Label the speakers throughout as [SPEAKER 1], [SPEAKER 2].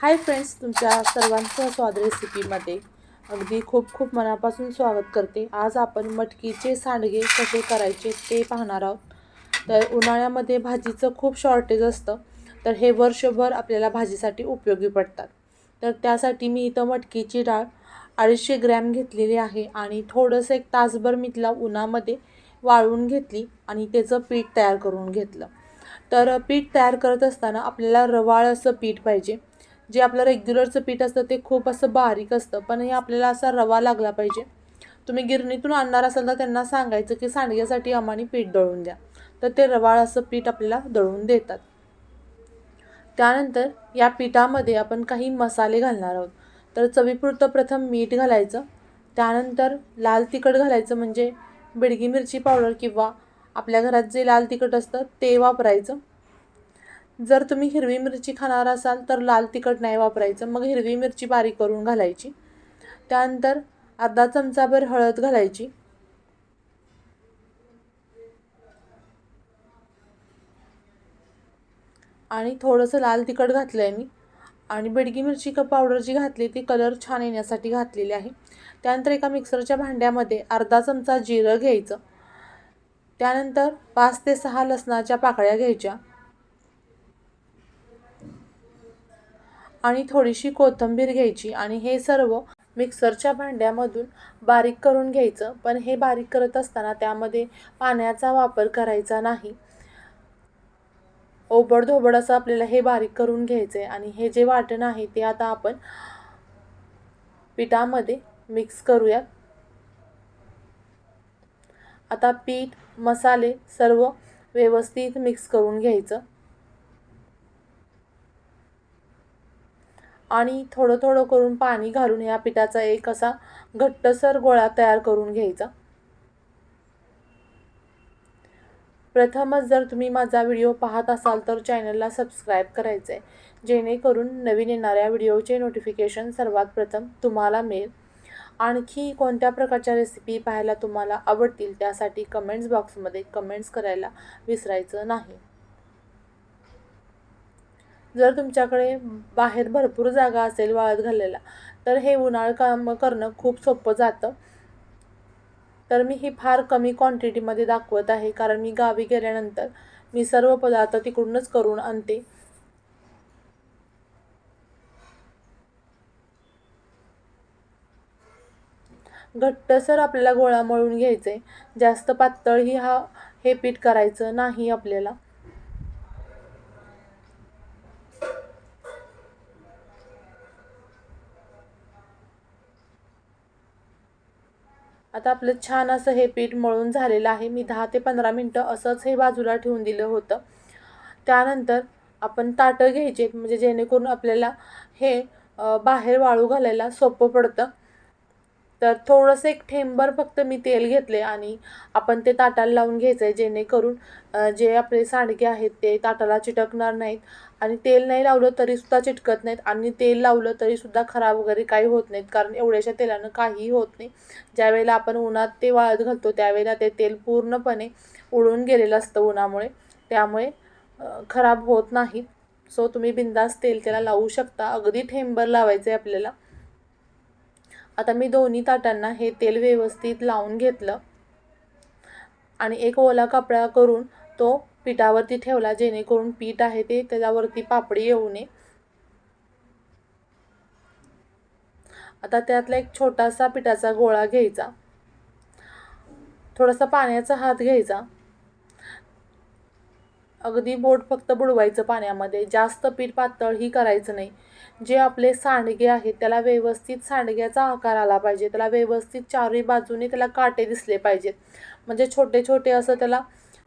[SPEAKER 1] Hi friends तुमच्या सर्वांचं स्वाद रेसिपीमध्ये अगदी खूप खूप मनापासून स्वागत करते. आज आपण मटकीचे सांडगे कसे करायचे ते पाहणार आहोत. तर उन्हाळ्यामध्ये भाजीचं खूप शॉर्टेज असतं. तर हे वर्षभर आपल्याला भाजीसाठी उपयोगी पडतात. तर त्यासाठी मी इथं मटकीची डाळ अडीचशे ग्रॅम घेतलेली आहे आणि थोडंसं एक तासभर मी तिला उन्हामध्ये वाळवून घेतली आणि त्याचं पीठ तयार करून घेतलं. तर पीठ तयार करत असताना आपल्याला रवाळ असं पीठ पाहिजे. जे आपलं रेग्युलरचं पीठ असतं ते खूप असं बारीक असतं. पण हे आपल्याला असा रवा लागला पाहिजे. तुम्ही गिरणीतून आणणार असाल तर त्यांना सांगायचं की सांडग्यासाठी आम्हाला पीठ दळून द्या. तर ते रवाळ असं पीठ आपल्याला दळून देतात. त्यानंतर या पिठामध्ये आपण काही मसाले घालणार आहोत. तर चवीपुरतं प्रथम मीठ घालायचं. त्यानंतर लाल तिखट घालायचं म्हणजे बिडगी मिरची पावडर किंवा आपल्या घरात जे लाल तिखट असतं ते वापरायचं. जर तुम्ही हिरवी मिरची खाणार असाल तर लाल तिखट नाही वापरायचं. मग हिरवी मिरची बारीक करून घालायची. त्यानंतर अर्धा चमचाभर हळद घालायची. आणि थोडंसं लाल तिखट घातलं आहे मी. आणि बेडगी मिरची क पावडर जी घातली ती कलर छान येण्यासाठी घातलेली आहे. त्यानंतर एका मिक्सरच्या भांड्यामध्ये अर्धा चमचा जिरं घ्यायचं. त्यानंतर पाच ते सहा लसणाच्या पाकळ्या घ्यायच्या. आणि थोडीशी कोथिंबीर घ्यायची आणि हे सर्व मिक्सरच्या भांड्यामधून बारीक करून घ्यायचं. पण हे बारीक करत असताना त्यामध्ये पाण्याचा वापर करायचा नाही. ओबडधोबड असं आपल्याला हे बारीक करून घ्यायचं आहे आणि हे जे वाटण आहे ते आता आपण पिठामध्ये मिक्स करूयात. आता पीठ मसाले सर्व व्यवस्थित मिक्स करून घ्यायचं. आणि थोडं थोडं करून पाणी घालून या पिठाचा एक असा घट्टसर गोळा तयार करून घ्यायचा. प्रथमच जर तुम्ही माझा व्हिडिओ पाहत असाल तर चॅनलला सबस्क्राईब करायचं आहे जेणेकरून नवीन येणाऱ्या व्हिडिओचे नोटिफिकेशन सर्वात प्रथम तुम्हाला मिळेल. आणखी कोणत्या प्रकारच्या रेसिपी पाहायला तुम्हाला आवडतील त्यासाठी कमेंट्स बॉक्समध्ये कमेंट्स करायला विसरायचं नाही. जर तुमच्याकडे बाहेर भरपूर जागा असेल वाळत घाललेला तर हे उन्हाळ काम करणं खूप सोपं जातं. तर मी ही फार कमी क्वांटिटीमध्ये दाखवत आहे कारण मी गावी गेल्यानंतर मी सर्व पदार्थ तिकडूनच करून आणते. घट्टसर आपल्याला गोळा मळून घ्यायचे जास्त पातळही हा हे पीठ करायचं नाही आपल्याला. आता आपलं छान असं हे पीठ मळून झालेलं आहे. मी दहा ते पंधरा मिनटं असंच हे बाजूला ठेवून दिलं होतं. त्यानंतर आपण ताटं घ्यायचे म्हणजे जेणेकरून आपल्याला हे बाहेर वाळू घालायला सोपं पडतं. तर थोडंसं एक ठेंबर फक्त मी तेल घेतले आणि आपण ते ताटाला लावून घ्यायचं आहे जेणेकरून जे आपले सांडगे आहेत ते ताटाला चिटकणार नाहीत. आणि तेल नाही लावलं तरीसुद्धा चिटकत नाहीत. आणि तेल लावलं तरीसुद्धा खराब वगैरे काही होत नाहीत. कारण एवढ्याशा तेलानं काहीही होत नाही. ज्यावेळेला आपण उन्हात ते वाळत घालतो त्यावेळेला ते तेल पूर्णपणे उडून गेलेलं असतं उन्हामुळे. त्यामुळे खराब होत नाहीत. सो तुम्ही बिंदास तेल त्याला लावू शकता. अगदी ठेंबर लावायचं आहे आपल्याला. आता मी दोन्ही ताटांना हे तेल व्यवस्थित लावून घेतलं. आणि एक ओला कपडा करून तो पिठावरती ठेवला जेणेकरून पीठ आहे ते त्याच्यावरती पापडी येऊ नये. आता त्यातला एक छोटासा पिठाचा गोळा घ्यायचा. थोडासा पाण्याचा हात घ्यायचा. अगदी बोट फक्त बुडवायचं पाण्यामध्ये. जास्त पीठ पातळही करायचं नाही. जे आपले सांडगे आहेत त्याला व्यवस्थित सांडग्याचा आकार आला पाहिजे. त्याला व्यवस्थित चारही बाजूने त्याला काटे दिसले पाहिजेत. म्हणजे छोटे छोटे असं त्याला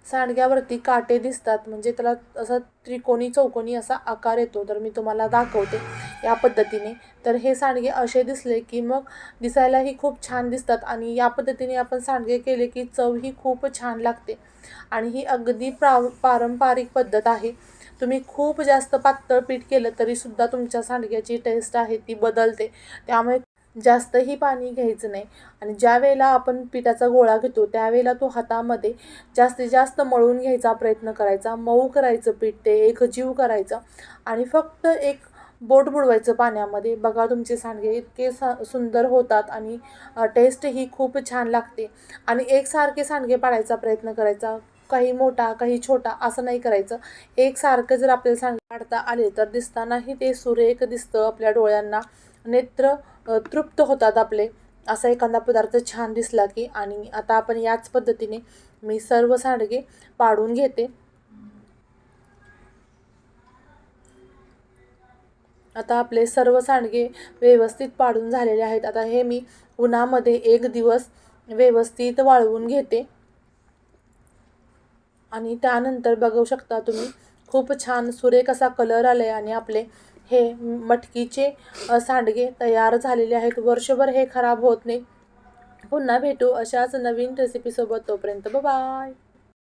[SPEAKER 1] सांडग्यावरती काटे दिसतात. म्हणजे त्याला असा त्रिकोणी चौकोनी असा आकार येतो. तर मी तुम्हाला दाखवते या पद्धतीने. तर हे सांडगे असे दिसले की मग दिसायलाही खूप छान दिसतात आणि या पद्धतीने आपण सांडगे केले की चव ही खूप छान लागते. आणि ही अगदी प्रा पारंपरिक पद्धत आहे. तुम्ही खूप जास्त पातळ पीठ केलं तरीसुद्धा तुमच्या सांडग्याची टेस्ट आहे ती बदलते. त्यामुळे जास्तही पाणी घ्यायचं नाही. आणि ज्या वेळेला आपण पिठाचा गोळा घेतो त्यावेळेला तो हातामध्ये जास्तीत जास्त मळून घ्यायचा प्रयत्न करायचा. मऊ करायचं पीठ ते एक जीव करायचं. आणि फक्त एक बोट बुडवायचं पाण्यामध्ये. बघा तुमचे सांडगे इतके सा सुंदर होतात आणि टेस्टही खूप छान लागते. आणि एकसारखे सांडगे पाडायचा प्रयत्न करायचा. काही मोठा काही छोटा असं नाही करायचं. एकसारखं जर आपल्याला सांडगे पाडता आले तर दिसतानाही ते सुरेख दिसतं आपल्या डोळ्यांना. नेत्र तृप्त होतात आपले. असा एखादा पदार्थ छान दिसला की आणि आता आपण याच पद्धतीने मी सर्व सांडगे पाडून घेते. आता आपले सर्व सांडगे व्यवस्थित पाडून झालेले आहेत. आता हे मी उन्हामध्ये एक दिवस व्यवस्थित वाळवून घेते. आणि त्यानंतर बघू शकता तुम्ही खूप छान सुरेख असा कलर आला आहे आणि आपले हे मटकीचे सांडगे तयार झालेले आहेत. वर्षभर हे खराब होत नाही. पुन्हा भेटू अशाच नवीन रेसिपीसोबत तोपर्यंत बाय